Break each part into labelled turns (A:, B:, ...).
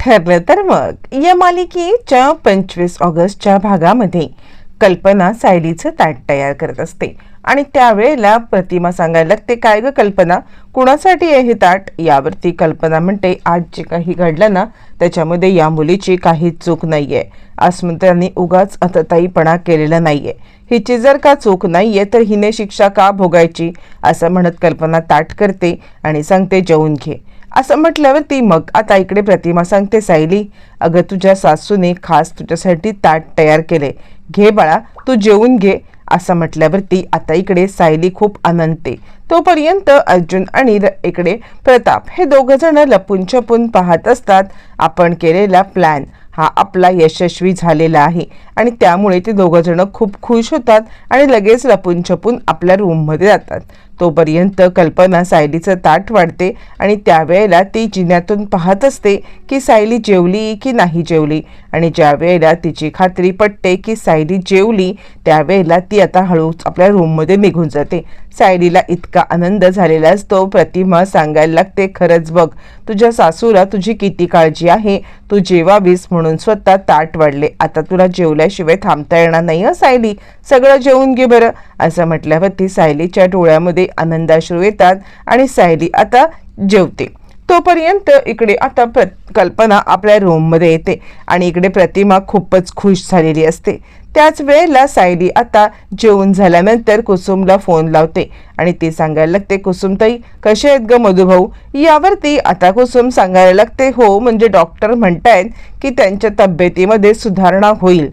A: ठरलं तर मग. या मालिकेच्या पंचवीस ऑगस्टच्या भागामध्ये कल्पना सायलीचं ताट तयार करत असते. आणि त्यावेळेला प्रतिमा सांगायला लागते काय ग कल्पना? कुणासाठी आहे हे ताट? यावरती कल्पना म्हणते आज जे काही घडलं ना त्याच्यामध्ये या मुलीची काहीच चूक नाही आहे अस्मितांनी उगाच अतताईपणा केलेला नाही आहे हिची जर का चूक नाही आहे तर हिने शिक्षा का भोगायची? असं म्हणत कल्पना ताट करते आणि सांगते जेवून घे. असं म्हटल्यावर ती मग आता इकडे प्रतिमा सांगते सायली. अगं तुझ्या सासूने खास तुझ्यासाठी ताट तयार केले. घे बाळा तू जेवून घे. असं म्हटल्यावर ती आता इकडे सायली खूप आनंदते. तोपर्यंत अर्जुन आणि इकडे प्रताप हे दोघ जण लपून छपून पाहत असतात आपण केलेला प्लॅन हा आपला यशस्वी झालेला आहे. आणि त्यामुळे ते दोघं जण खूप खुश होतात आणि लगेच लपून छपून आपल्या रूममध्ये जातात. तोपर्यंत कल्पना सायलीचं ताट वाढते आणि त्यावेळेला ती जिन्यातून पाहत असते की सायली जेवली की नाही जेवली. आणि ज्या वेळेला तिची खात्री पटते की सायली जेवली त्यावेळेला ती आता हळूच आपल्या रूममध्ये निघून जाते. सायलीला इतका आनंद झालेला असतो प्रतिमा सांगायला लागते खरंच बघ तुझ्या सासूला तुझी किती काळजी आहे. तू जेवावीस म्हणून स्वतः ताट वाढले. आता तुला जेवल्याशिवाय थांबता येणार नाही हं सायली? सगळं जेवून घे बरं. असं म्हटल्यावरती सायलीच्या डोळ्यामध्ये आनंदाश्रू येतात आणि सायली आता जेवते. तोपर्यंत इकडे आता प्र कल्पना आपल्या रूममध्ये येते आणि इकडे प्रतिमा खूपच खुश झालेली असते. त्याच वेळेला सायली आता जेवून झाल्यानंतर कुसुमला फोन लावते आणि ती सांगायला लागते कुसुमताई कसे आहेत ग मधुभाऊ? यावरती आता कुसुम सांगायला लागते हो म्हणजे डॉक्टर म्हणतायत की त्यांच्या तब्येतीमध्ये सुधारणा होईल.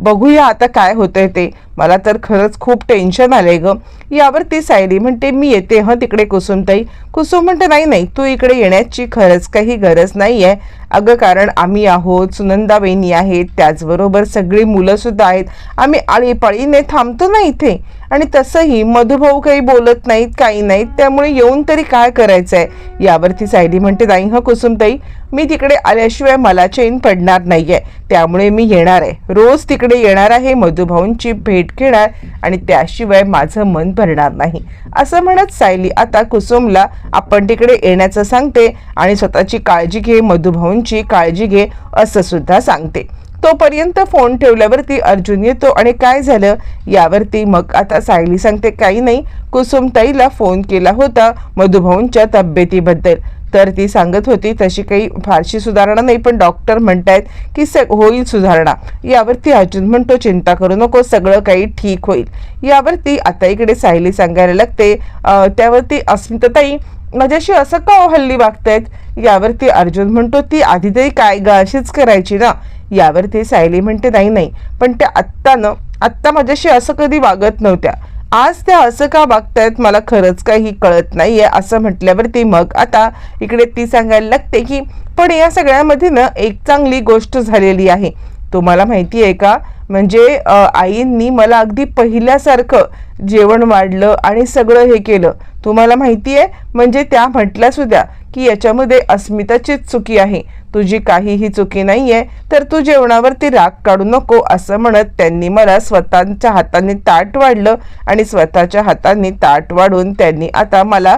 A: बघूया आता काय होतंय ते. मला तर खरंच खूप टेन्शन आलंय ग. यावरती सायली म्हणते मी येते हं तिकडे कुसुमताई. कुसुम म्हणते नाही नाही तू इकडे येण्याची खरंच काही गरज नाही आहे अगं कारण आम्ही आहोत सुनंदा वहिनी आहेत त्याचबरोबर सगळी मुलंसुद्धा आहेत. आम्ही आळीपाळीने थांबतो ना इथे. आणि तसंही मधुभाऊ काही बोलत नाहीत काही नाहीत. त्यामुळे येऊन तरी काय करायचं आहे यावरती सायली म्हणते नाही हं कुसुमताई मी तिकडे आल्याशिवाय मला चैन पडणार नाही आहे त्यामुळे मी येणार आहे. रोज तिकडे येणार आहे मधुभाऊंची भेट घेणार आणि त्याशिवाय माझं मन भरणार नाही. असं म्हणत सायली आता कुसुमला आपण तिकडे येण्याचं सांगते आणि स्वतःची काळजी घे मधुभाऊंची काळजी घे असं सुद्धा सांगते. तोपर्यंत फोन ठेवल्यावरती अर्जुन येतो आणि काय झालं? यावरती मग आता सायली सांगते काही नाही. कुसुमताईला फोन केला होता मधुभाऊंच्या तब्येतीबद्दल. तर ती सांगत होती तशी काही फारशी सुधारणा नाही पण डॉक्टर म्हणतायत की स होईल सुधारणा. यावरती अर्जुन म्हणतो चिंता करू नको सगळं काही ठीक होईल. यावरती आता इकडे सायली सांगायला लागते त्यावरती अस्मिताताई माझ्याशी असं का हल्ली वागतायत? यावरती अर्जुन म्हणतो ती आधी तरी काय ग अशीच करायची ना. यावर ते सायली म्हणते नाही नाही. पण त्या आत्ता आत्ता माझ्याशी असं कधी वागत नव्हत्या. आज त्या असं का वागतायत मला खरंच काही कळत नाहीये असं म्हटल्यावरती मग आता इकडे ती सांगायला लागते की पण या सगळ्यामध्ये ना एक चांगली गोष्ट झालेली आहे. तुम्हाला माहिती आहे का? म्हणजे आईंनी मला अगदी पहिल्यासारखं जेवण वाढलं आणि सगळं हे केलं. तुम्हाला माहिती आहे? म्हणजे त्या म्हटल्या सुद्धा की याच्यामध्ये अस्मिताचीच चुकी आहे. तुझी काहीही चुकी नाहीये तर तू जेवणावरती राग काढू नको असं म्हणत त्यांनी मला स्वतःच्या हाताने ताट वाढलं आणि स्वतःच्या हाताने ताट वाढून त्यांनी आता मला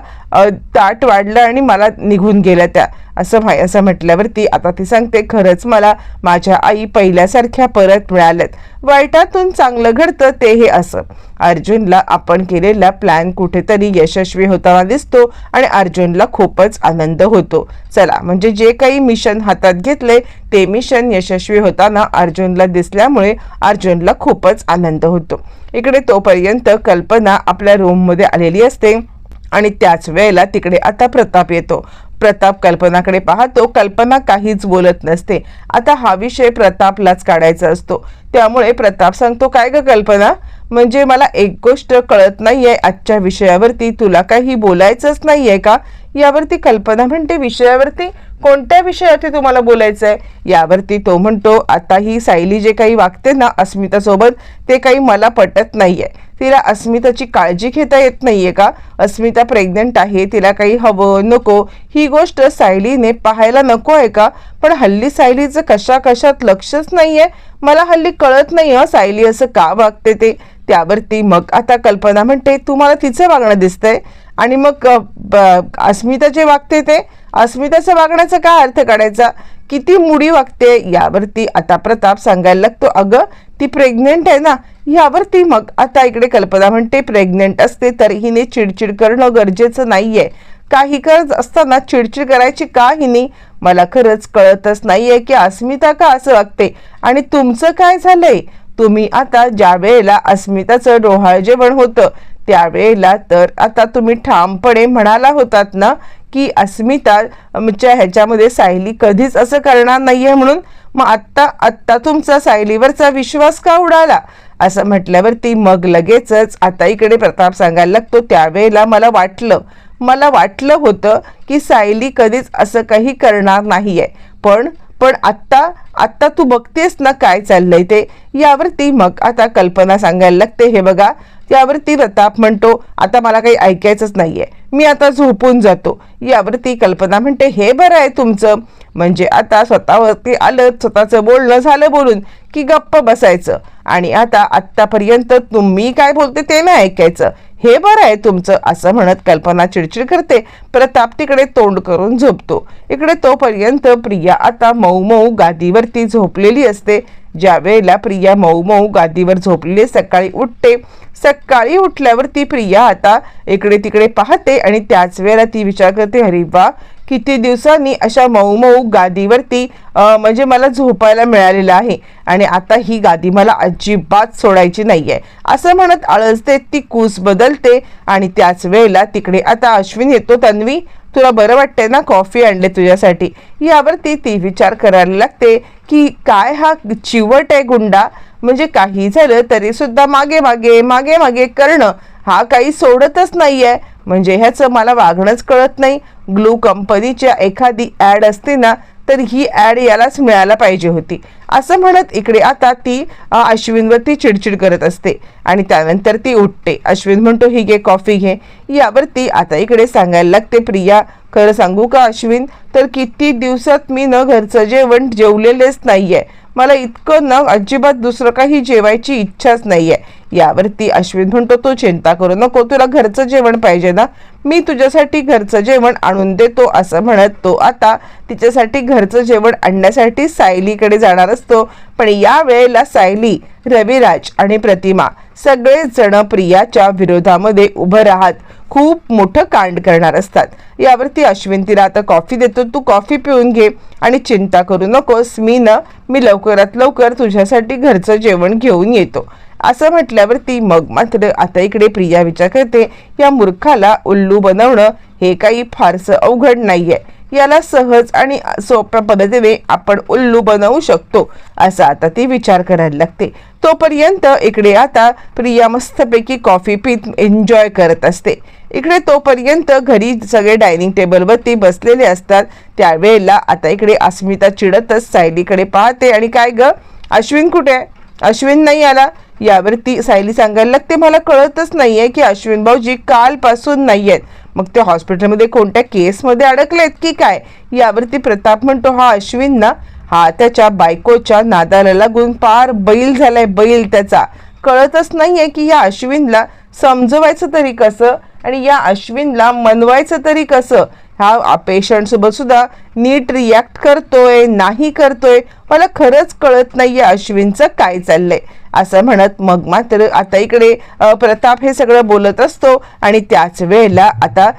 A: ताट वाढलं आणि मला निघून गेल्या त्या. असं माय असं म्हटल्यावरती आता ती सांगते खरंच मला माझ्या आई पहिल्यासारख्या परत मिळाल्यात. वाईटातून चांगलं घडतं ते हे असं. अर्जुनला आपण केलेला प्लॅन कुठेतरी यशस्वी होताना दिसतो आणि अर्जुनला खूपच आनंद होतो. चला म्हणजे जे काही मिशन हातात घेतले ते मिशन यशस्वी होताना अर्जुनला दिसल्यामुळे अर्जुनला खूपच आनंद होतो. इकडे तोपर्यंत कल्पना आपल्या रूममध्ये आलेली असते आणि त्याच वेळेला तिकडे आता प्रताप येतो. प्रताप कल्पनाकडे पाहतो कल्पना काहीच बोलत नसते. आता हा विषय प्रतापलाच काढायचा असतो. त्यामुळे प्रताप सांगतो काय ग कल्पना? म्हणजे मला एक गोष्ट कळत नाहीये आजच्या विषयावरती. तुला काही बोलायचंच नाहीये का? यावरती कल्पना म्हणते विषयावरती. कोणत्या विषयावरती तुम्हाला बोलायचं आहे यावरती तो म्हणतो आता ही सायली जे काही वागते ना अस्मितासोबत ते काही मला पटत नाहीये. तिला अस्मिताची काळजी घेता येत नाहीये का? अस्मिता प्रेग्नंट आहे तिला काही हवं नको. ही गोष्ट सायलीने पाहायला नको आहे का? पण हल्ली सायलीचं कशा कशात लक्षच नाहीये. मला हल्ली कळत नाही हं सायली असं का वागते ते? त्यावरती मग आता कल्पना म्हणते तुम्हाला तिचं वागणं दिसतंय. आणि मग अस्मिता जे वागते ते अस्मिताचं वागण्याचा काय अर्थ काढायचा? किती मुडी वागते यावरती आता प्रताप सांगायला लागतो. अगं ती प्रेग्नेंट आहे ना यावरती मग आता इकडे कल्पना म्हणते प्रेग्नेंट असते तर हिने चिडचिड करणं गरजेचं नाही आहे काही गरज असताना चिडचिड करायची का हिने? मला खरंच कळतच नाही आहे की अस्मिता का असं वागते? आणि तुमचं काय झालंय? तुम्ही आता ज्या वेळेला अस्मिताचं डोहाळ जेवण होतं त्यावेळेला तर आता तुम्ही ठामपणे म्हणाला होतात ना की अस्मिताच्या ह्याच्यामध्ये सायली कधीच असं करणार नाही आहे म्हणून मग आत्ता आत्ता तुमचा सायलीवरचा विश्वास का उडाला? असं म्हटल्यावरती मग लगेचच आता इकडे प्रताप सांगायला लागतो त्यावेळेला मला वाटलं मला वाटलं होतं की सायली कधीच असं काही करणार नाही आहे पण पण आत्ता आत्ता तू बघतेस ना काय चाललंय ते. यावरती मग आता कल्पना सांगायला लागते. हे बघा यावरती प्रताप म्हणतो आता मला काही ऐकायचंच नाहीये. मी आता झोपून जातो. यावरती कल्पना म्हणते हे बरं आहे तुमचं. म्हणजे आता स्वतःवरती आलं स्वतःचं बोलणं झालं बोलून की गप्प बसायचं. आणि आता आत्तापर्यंत तुम्ही काय बोलते ते नाही ऐकायचं. हे बरं आहे तुमचं असं म्हणत कल्पना चिडचिड करते. प्रताप तिकडे तोंड करून झोपतो. इकडे तोपर्यंत प्रिया आता मऊ मऊ गादीवरती झोपलेली असते. ज्या वेळेला प्रिया मऊ मऊ गादीवर झोपलेली सकाळी उठते. सकाळी उठल्यावर ती प्रिया आता इकडे तिकडे पाहते आणि त्याच वेळेला ती विचार करते अरे वा किती दिवसांनी अशा मऊ मऊ गादीवरती म्हणजे मला झोपायला मिळालेलं आहे. आणि आता ही गादी मला अजिबात सोडायची नाही आहे असं म्हणत आळसते ती कूस बदलते आणि त्याच वेळेला तिकडे आता अश्विन येतो तन्वी. तुला बरं वाटतंय ना कॉफी आणले तुझ्यासाठी? यावरती ती विचार करायला लागते की काय हा चिवट आहे गुंडा? म्हणजे काही झालं तरी सुद्धा मागे मागे मागे मागे करणं हा काही सोडतच नाहीये. म्हणजे ह्याचं मला वागणंच कळत नाही. ग्लू कंपनीच्या एखादी ॲड असते ना तर ही ॲड यालाच मिळायला पाहिजे होती. असं म्हणत इकडे आता ती अश्विनवरती चिडचिड करत असते आणि त्यानंतर ती उठते. अश्विन म्हणतो ही घे कॉफी घे. यावरती आता इकडे सांगायला लागते प्रिया खरं सांगू का अश्विन? तर किती दिवसात मी न घरचं जेवण जेवलेलेच नाही आहे मला इतकं न अजिबात दुसरं काही जेवायची इच्छाच नाही आहे यावरती अश्विन म्हणतो तू चिंता करू नको तुला घरचं जेवण पाहिजे ना? मी तुझ्यासाठी घरचं जेवण आणून देतो असं म्हणत तो आता तिच्यासाठी घरचं जेवण आणण्यासाठी सायलीकडे जाणार असतो. पण या वेळेला सायली रविराज आणि प्रतिमा सगळेजण प्रियाच्या विरोधामध्ये उभं राहत खूप मोठं कांड करणार असतात. यावरती अश्विन तिला आता कॉफी देतो तू कॉफी पिऊन घे आणि चिंता करू नकोस. मी ना मी लवकरात लवकर तुझ्यासाठी घरचं जेवण घेऊन येतो. असं म्हटल्यावरती मग मात्र आता इकडे प्रिया विचार करते या मूर्खाला उल्लू बनवणं हे काही फारसं अवघड नाही आहे याला सहज आणि सोप्या पद्धतीने आपण उल्लू बनवू शकतो असा आता ती विचार करायला लागते. तोपर्यंत इकडे आता प्रिया मस्तपैकी कॉफी पीत एन्जॉय करत असते. इकडे तोपर्यंत घरी सगळे डायनिंग टेबलवरती बसलेले असतात. त्यावेळेला आता इकडे अस्मिता चिडतच सायलीकडे पाहते आणि काय ग? अश्विन कुठे आहे? अश्विन नाही आला? यावरती सायली सांगायला लागते मला कळतच नाहीये की अश्विन भाऊजी कालपासून नाही आहेत मग ते हॉस्पिटलमध्ये कोणत्या केसमध्ये अडकलेत की काय? यावरती प्रताप म्हणतो हा अश्विन ना हा त्याच्या बायकोच्या नादाला लागून पार बैल झालाय बैल त्याचा. कळतच नाहीये की या अश्विनला समजवायचं तरी कसं आणि या अश्विनला मनवायचं तरी कसं? हा पेशंटसोबत सुद्धा नीट रिॲक्ट करतोय नाही करतोय मला खरंच कळत नाहीये अश्विनचं काय चाललंय. असं म्हणत मग मात्र आता इकडे प्रताप हे सगळं बोलत असतो आणि त्याच वेळेला आता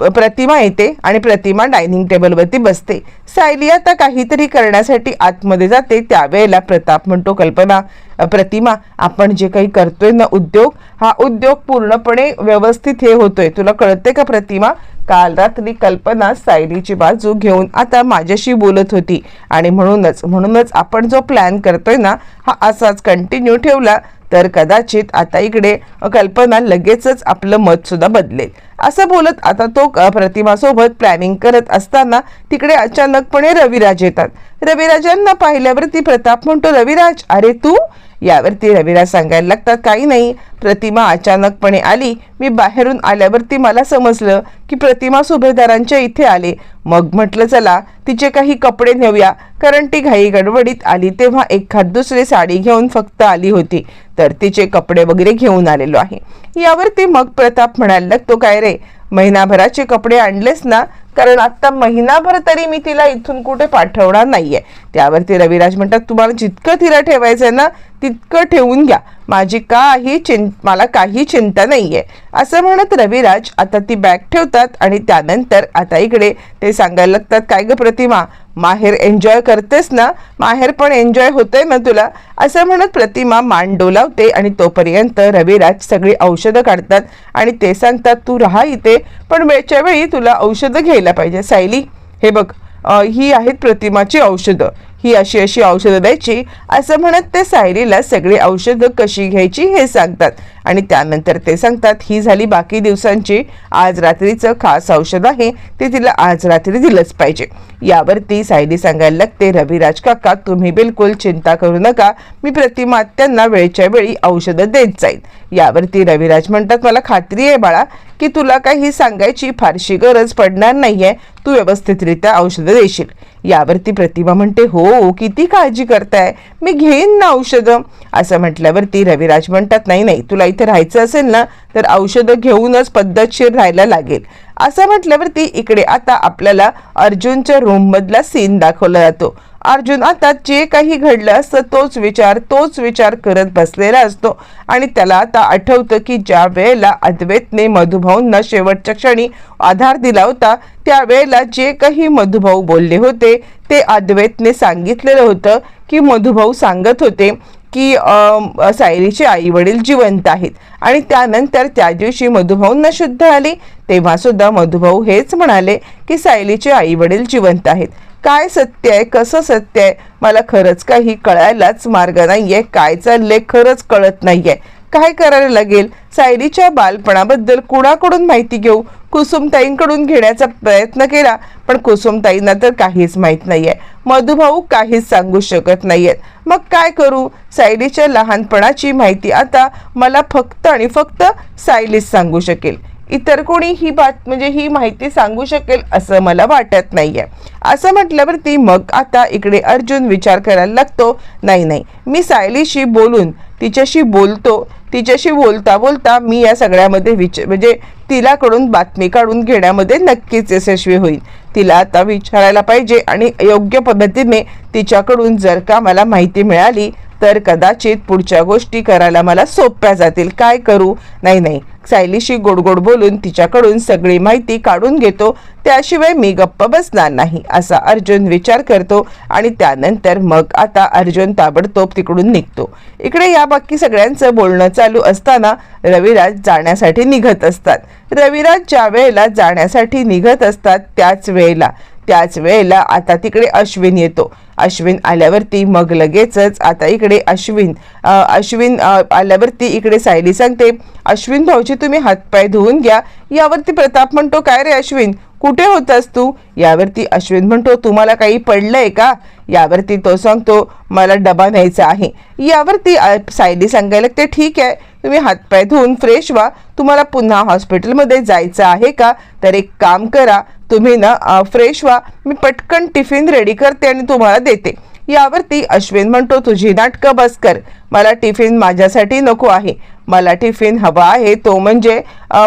A: प्रतिमा येते आणि प्रतिमा डायनिंग टेबलवरती बसते. सायली आता काहीतरी करण्यासाठी आतमध्ये जाते त्यावेळेला प्रताप म्हणतो कल्पना प्रतिमा आपण जे काही करतोय ना उद्योग हा उद्योग पूर्णपणे व्यवस्थित हे होतोय. तुला कळते का प्रतिमा? काल रात्री कल्पना सायलीची बाजू घेऊन आता माझ्याशी बोलत होती. आणि म्हणूनच म्हणूनच आपण जो प्लॅन करतोय ना हा असाच कंटिन्यू ठेवला तर कदाचित आता इकडे कल्पना लगेचच आपलं मत सुद्धा बदलेल. असं बोलत आता तो प्रतिमासोबत प्लॅनिंग करत असताना तिकडे अचानकपणे रविराज येतात. रविराजांना पाहिल्यावरती प्रताप म्हणतो रविराज अरे तू यावरती रवीला सांगायला लागतात काही नाही प्रतिमा अचानकपणे आली. मी बाहेरून आल्यावरती मला समजलं की प्रतिमा सुभेदारांच्या इथे आले. मग म्हटलं चला तिचे काही कपडे नेऊया. कारण ती घाई गडबडीत आली तेव्हा एखाद दुसरी साडी घेऊन फक्त आली होती. तर तिचे कपडे वगैरे घेऊन आलेलो आहे. यावरती मग प्रताप म्हणायला लागतो काय रे महिनाभराचे कपडे आणलेस ना? कारण आता महिनाभर तरी मी तिला इथून कुठे पाठवणार नाहीये. त्यावरती रविराज म्हणतात तुम्हाला जितकं तिला आहे ना तितकं ठेवून घ्या. माझी काही चिं मला काही चिंता नाहीये. असं म्हणत रविराज आता ती बॅग ठेवतात आणि त्यानंतर आता इकडे ते सांगायला लागतात काय ग प्रतिमा माहेर एन्जॉय करतेस ना? माहेर पण एन्जॉय होतंय ना तुला? असं म्हणत प्रतिमा मान डोलावते आणि तोपर्यंत रविराज सगळी औषधं काढतात आणि ते सांगतात तू राहा इथे पण वेळच्या वेळी तुला औषधं घ्यायला पाहिजे. सायली हे बघ ही आहेत प्रतिमाची औषधं. ही अशी अशी औषधं द्यायची. असं म्हणत ते सायलीला सगळी औषधं कशी घ्यायची हे सांगतात. आणि त्यानंतर ते सांगतात ही झाली बाकी दिवसांची. आज रात्रीचं खास औषध आहे. ते तिला आज रात्री दिलंच पाहिजे. यावरती सायली सांगायला लागते रविराज काका तुम्ही बिलकुल चिंता करू नका. मी प्रतिमा त्यांना वेळच्या वेळी औषधं देत जाईल यावरती रविराज म्हणतात मला खात्री आहे बाळा. की तुला काही सांगायची फारशी गरज पडणार नाहीये. तू व्यवस्थितरित्या औषधं देशील. यावरती प्रतिमा म्हणते हो किती काळजी करताय? मी घेईन ना औषधं. असं म्हटल्यावरती रविराज म्हणतात नाही नाही तुला इथे राहायचं असेल ना तर औषधं घेऊनच पद्धतशीर राहायला लागेल. असं म्हटल्यावरती इकडे आता आपल्याला अर्जुनच्या रूम मधला सीन दाखवला जातो. अर्जुन आता जे काही घडलं असतं तोच विचार तोच विचार करत बसलेला असतो. आणि त्याला आता आठवतं की ज्या वेळेला अद्वैतने मधुभाऊंना शेवटच्या क्षणी आधार दिला होता त्यावेळेला जे काही मधुभाऊ बोलले होते ते अद्वैतने सांगितलेलं होतं की मधुभाऊ सांगत होते की सायरीचे सायलीचे आई वडील जिवंत आहेत. आणि त्यानंतर त्या दिवशी मधुभाऊंना शुद्ध आली तेव्हा सुद्धा मधुभाऊ हेच म्हणाले की सायलीचे आई वडील जिवंत आहेत. काय सत्य आहे? कसं सत्य आहे? मला खरंच काही कळायलाच मार्ग नाही आहे काय चाललंय? खरंच कळत नाही आहे काय करायला लागेल? सायलीच्या बालपणाबद्दल कुणाकडून माहिती घेऊ? कुसुमताईंकडून घेण्याचा प्रयत्न केला पण कुसुमताईंना तर काहीच माहीत नाहीये. मधुभाऊ काहीच सांगू शकत नाहीयेत. मग काय करू? सायलीच्या लहानपणाची माहिती आता मला फक्त आणि फक्त सायलीच सांगू शकेल. इतर कोणी ही बात म्हणजे ही माहिती सांगू शकेल असं मला वाटत नाहीये. असं म्हटल्यावरती मग आता इकडे अर्जुन विचार करायला लागतो नाही नाही मी सायलीशी बोलून तिच्याशी बोलतो तिच्याशी बोलता बोलता मी या सगळ्यामध्ये विच म्हणजे तिलाकडून बातमी काढून घेण्यामध्ये नक्कीच यशस्वी होईल. तिला आता विचारायला पाहिजे आणि योग्य पद्धतीने तिच्याकडून जर का मला माहिती मिळाली तर कदाचित पुढच्या गोष्टी करायला मला सोप्या जातील. काय करू? नाही नाही. सायलीशी गोड गोड बोलून तिच्याकडून सगळी माहिती काढून घेतो. त्याशिवाय मी गप्प बसणार नाही असा अर्जुन विचार करतो आणि त्यानंतर मग आता अर्जुन ताबडतोब तिकडून निघतो. इकडे या बाकी सगळ्यांचं बोलणं चालू असताना रविराज जाण्यासाठी निघत असतात. रविराज ज्या वेळेला जाण्यासाठी निघत असतात त्याच वेळेला त्याच वेळेला आता तिकडे अश्विन येतो. अश्विन आल्यावरती मग लगेचच आता इकडे अश्विन अश्विन आल्यावरती इकडे सायली सांगते अश्विन भाऊजी तुम्ही हातपाय धुवून घ्या. यावरती प्रताप म्हणतो काय रे अश्विन? कुठे होतास तू? यावरती अश्विन म्हणतो तुम्हाला काही पडलंय का? यावरती तो सांगतो मला डबा न्यायचा आहे. यावरती सायली सांगायला लागते ठीक आहे. तुम्ही हातपाय धुवून फ्रेश व्हा. तुम्हाला पुन्हा हॉस्पिटलमध्ये जायचं आहे का? तर एक काम करा. तुम्ही ना फ्रेश व्हा. मी पटकन टिफिन रेडी करते आणि तुम्हाला देते. यावरती अश्विन म्हणतो तुझी नाटकं बस कर. मला टिफिन माझ्यासाठी नको आहे. मला टिफिन हवा आहे तो म्हणजे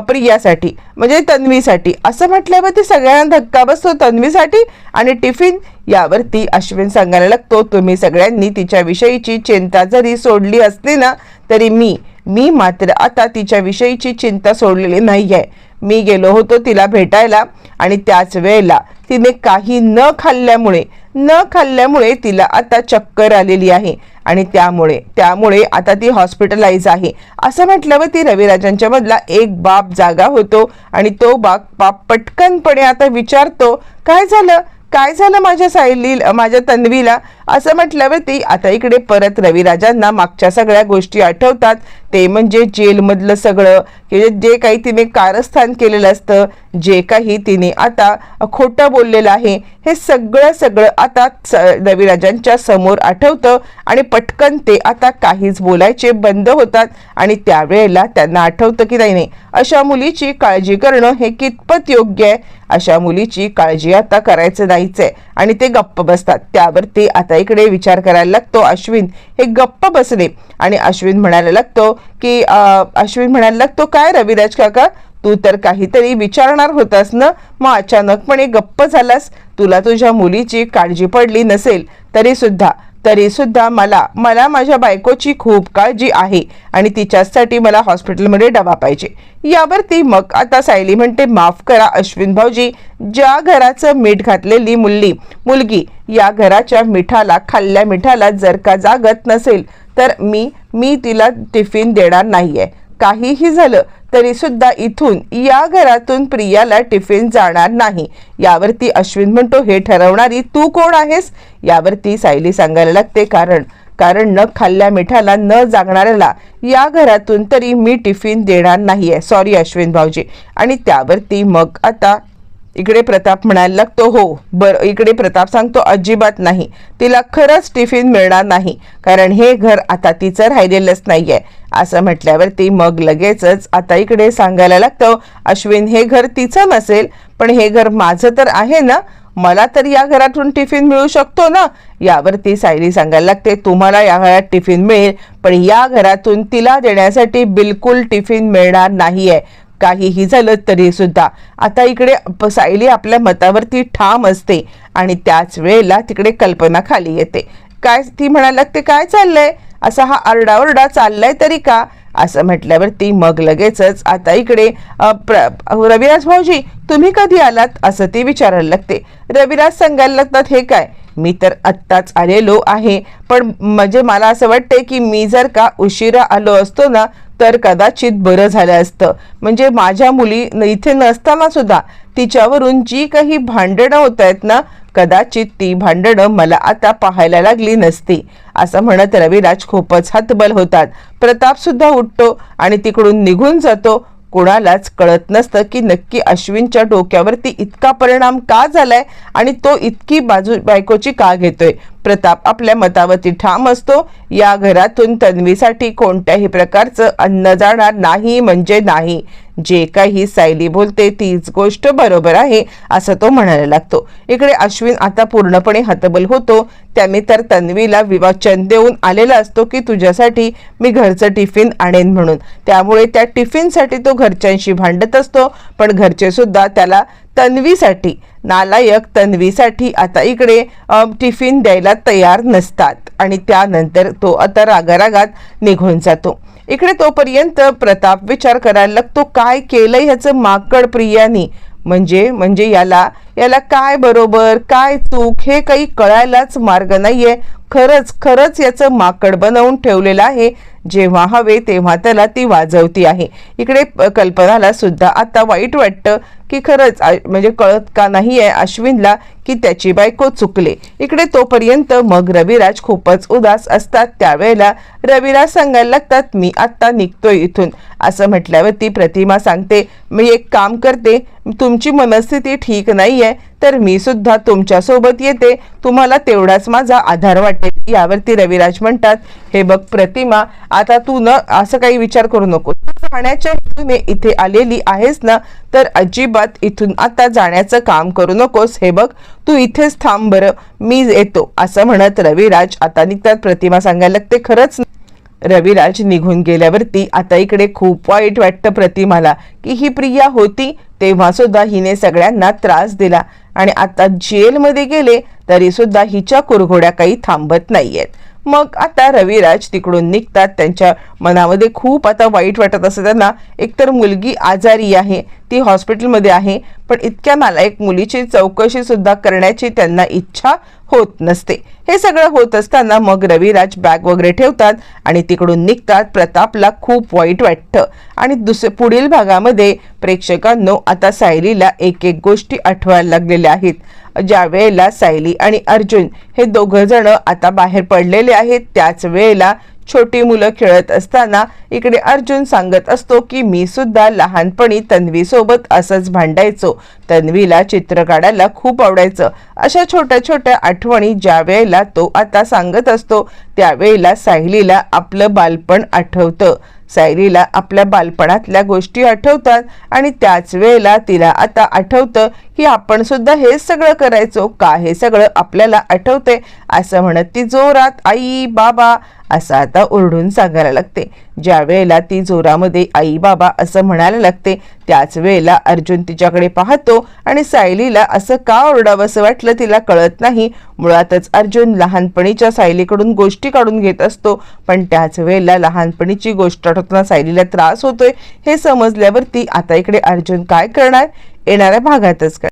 A: प्रियासाठी म्हणजे तन्वीसाठी. असं म्हटल्यावरती सगळ्यांना धक्का बसतो तन्वीसाठी आणि टिफिन यावरती अश्विन सांगायला लागतो तुम्ही सगळ्यांनी तिच्याविषयीची चिंता जरी सोडली असली ना तरी मी मी मात्र आता तिच्याविषयीची चिंता सोडलेली नाही आहे मी गेलो होतो तिला भेटायला आणि त्याच वेळेला तिने काही न खाल्ल्यामुळे न खाल्ल्यामुळे तिला आता चक्कर आलेली आहे आणि त्यामुळे त्यामुळे आता ती हॉस्पिटलाइज आहे. असं म्हटल्यावर ती रविराजांच्या मधला एक बाप जागा होतो आणि तो बाप बाप पटकनपणे आता विचारतो काय झालं? काय झालं माझ्या सायली माझ्या तन्वीला? असं म्हटल्यावरती आता इकडे परत रविराजांना मागच्या सगळ्या गोष्टी आठवतात. ते म्हणजे जेलमधलं सगळं की जे काही तिने कारस्थान केलेलं असतं जे काही तिने आता खोटं बोललेलं आहे हे सगळं सगळं आता स- रविराजांच्या समोर आठवतं आणि पटकन ते आता काहीच बोलायचे बंद होतात आणि त्यावेळेला त्यांना आठवतं की नाही नाही अशा मुलीची काळजी करणं हे कितपत योग्य आहे? अशा मुलीची काळजी आता करायचं नाहीच आहे आणि ते गप्प बसतात. त्यावर ते आता इकडे विचार करायला लागतो. अश्विन हे गप्प बसले. आणि अश्विन म्हणायला लागतो की अश्विन म्हणायला लागतो काय रविराज काका? तू तर काहीतरी विचारणार होतास ना? मग अचानकपणे गप्प झालास. तुला तुझ्या मुलीची काळजी पडली नसेल. तरी सुद्धा तरी सुद्धा मला मला माझ्या बायकोची खूप काळजी आहे. आणि तिच्यासाठी मला हॉस्पिटलमध्ये डबा पाहिजे. यावरती मग आता सायली म्हणते माफ करा अश्विन भाऊजी. ज्या घराचं मीठ घातलेली मुलगी मुलगी या घराच्या मिठाला खाल्ल्या मिठाला जर का जागत नसेल तर मी मी तिला टिफिन देणार नाहीये. काहीही झालं तरी सुद्धा इथून या घरातून प्रियाला टिफिन जाणार नाही. यावरती अश्विन म्हणतो हे ठरवणारी तू कोण आहेस? यावरती सायली सांगायला लागते कारण कारण न खाल्ल्या मिठाला न जागणाऱ्याला या घरातून तरी मी टिफिन देणार नाहीये. सॉरी अश्विन भाऊजी. आणि त्यावरती मग आता इकडे प्रताप म्हणायला लागतो हो बरं इकडे प्रताप सांगतो अजिबात नाही तिला खरंच टिफिन मिळणार नाही कारण हे घर आता तिचं राहिलेलंच नाही आहे असं म्हटल्यावरती मग लगेचच आता इकडे सांगायला लागतं अश्विन हे घर तिचं नसेल पण हे घर माझं तर आहे ना? मला तर या घरातून टिफिन मिळू शकतो ना? यावरती सायली सांगायला लागते तुम्हाला या घरात टिफिन मिळेल पण या घरातून तिला देण्यासाठी बिलकुल टिफिन मिळणार नाही आहे काहीही झालं तरी सुद्धा. आता इकडे सायली आपल्या मतावरती ठाम असते आणि त्याच वेळेला तिकडे कल्पना खाली येते. काय ती म्हणायला लागते काय चाललंय? असा हा आरडाओरडा चाललाय तरी का? असं म्हटल्यावरती मग लगेचच आता इकडे प्र- रविराज भाऊजी तुम्ही कधी आलात? असं ती विचारायला लागते. रविराज सांगायला लागतात हे काय? मी तर आत्ताच आलेलो आहे. पण म्हणजे मला असं वाटते की मी जर का उशिरा आलो असतो ना तर कदाचित बरं झालं असतं. म्हणजे माझ्या मुली न- इथे नसताना सुद्धा तिच्यावरून जी काही भांडणं होत आहेत ना कदाचित ती भांडणं मला आता पाहायला लागली नसती. असं म्हणत रविराज खूपच हतबल होतात. प्रताप सुद्धा उठतो आणि तिकडून निघून जातो. कोणालाच कळत नसतं की नक्की अश्विनच्या डोक्यावरती इतका परिणाम का झालाय आणि तो इतकी बाजू बायकोची का घेतोय. प्रताप आपल्या मतावरती ठाम असतो. या घरातून तन्वीसाठी कोणत्याही प्रकारचं अन्न जाणार नाही म्हणजे नाही. जे काही सायली बोलते तीच गोष्ट बरोबर आहे असं तो म्हणायला लागतो. इकडे अश्विन आता पूर्णपणे हतबल होतो. त्याने तर तन्वीला विवाचन देऊन आलेला असतो की तुझ्यासाठी मी घरचं टिफिन आणेन म्हणून. त्यामुळे त्या टिफिनसाठी तो घरच्यांशी भांडत असतो. पण घरचे सुद्धा त्याला तन्वीसाठी नालायक तन्वीसाठी आता इकडे टिफिन द्यायला तयार नसतात आणि त्यानंतर तो आता रागारागात निघून जातो. इकडे तोपर्यंत प्रताप विचार करायला लागतो काय केलंय ह्याचं माकड प्रियानी? म्हणजे म्हणजे याला याला काय बरोबर काय चूक हे काही कळायलाच मार्ग नाहीये. खरंच खरंच याचं माकड बनवून ठेवलेलं आहे. जेव्हा हवे तेव्हा त्याला ती वाजवती आहे. इकडे कल्पनाला सुद्धा आता वाईट वाटतं की खरंच म्हणजे कळत का नाही आहे अश्विनला की त्याची बायको चुकले. इकडे तोपर्यंत मग रविराज खूपच उदास असतात. त्यावेळेला रविराज सांगायला लागतात मी आत्ता निघतोय इथून. असं म्हटल्यावरती प्रतिमा सांगते मी एक काम करते तुमची मनस्थिती ठीक नाही आहे तर मी सुद्धा तुमच्यासोबत येते. तुम्हाला तेवढाच माझा आधार वाटेल. यावरती रविराज म्हणतात हे बघ प्रतिमा आता तू न असं काही विचार करू नको जाण्याच्या राहण्याच्या हेतूने इथे आलेली आहेस ना तर अजिबात इथून आता जाण्याचं काम करू नकोस. हे बघ तू इथेच थांब बरं. मी येतो असं म्हणत रविराज आता निघतात. प्रतिमा सांगायला लागते खरंच रविराज निघून गेल्यावरती आता इकडे खूप वाईट वाटतं प्रतिमाला की ही प्रिया होती तेव्हा सुद्धा हिने सगळ्यांना त्रास दिला. आणि आता जेलमध्ये गेले तरी सुद्धा हिच्या कुरघोड्या काही थांबत नाहीयेत. मग आता रविराज तिकडून निघतात. त्यांच्या मनामध्ये खूप आता वाईट वाटत असं त्यांना एकतर मुलगी आजारी आहे ती हॉस्पिटलमध्ये आहे पण इतक्या नालायक मुलीची चौकशीसुद्धा करण्याची त्यांना इच्छा होत नसते. हे सगळं होत असताना मग रविराज बॅग वगैरे ठेवतात आणि तिकडून निघतात. प्रतापला खूप वाईट वाटतं. आणि दुसरे पुढील भागामध्ये प्रेक्षकांनो आता सायलीला एक एक गोष्टी आठवायला लागलेल्या आहेत. ज्या वेळेला सायली आणि अर्जुन हे दोघं जण आता बाहेर पडलेले आहेत त्याच वेळेला छोटी मुलं खेळत असताना इकडे अर्जुन सांगत असतो की मी सुद्धा लहानपणी तन्वीसोबत असंच भांडायचो. तन्वीला चित्र काढायला खूप आवडायचं. अशा छोट्या छोट्या आठवणी ज्या वेळेला तो आता सांगत असतो त्यावेळेला सायलीला आपलं बालपण आठवतं. सायरीला आपल्या बालपणातल्या गोष्टी आठवतात आणि त्याच वेळेला तिला आता आठवतं की आपण सुद्धा हेच सगळं करायचो का हे सगळं आपल्याला आठवते असं म्हणत ती जोरात आई बाबा असं आता ओरडून सांगायला लागते. ज्या वेळेला ती जोरामध्ये आई बाबा असं म्हणायला लागते त्याच वेळेला अर्जुन तिच्याकडे पाहतो आणि सायलीला असं का ओरडावंसं वाटलं तिला कळत नाही. मुळातच अर्जुन लहानपणीच्या सायलीकडून गोष्टी काढून घेत असतो. पण त्याच वेळेला लहानपणीची गोष्ट आठवताना सायलीला त्रास होतोय. हे समजल्यावरती आता इकडे अर्जुन काय करणार? येणाऱ्या भागातच काय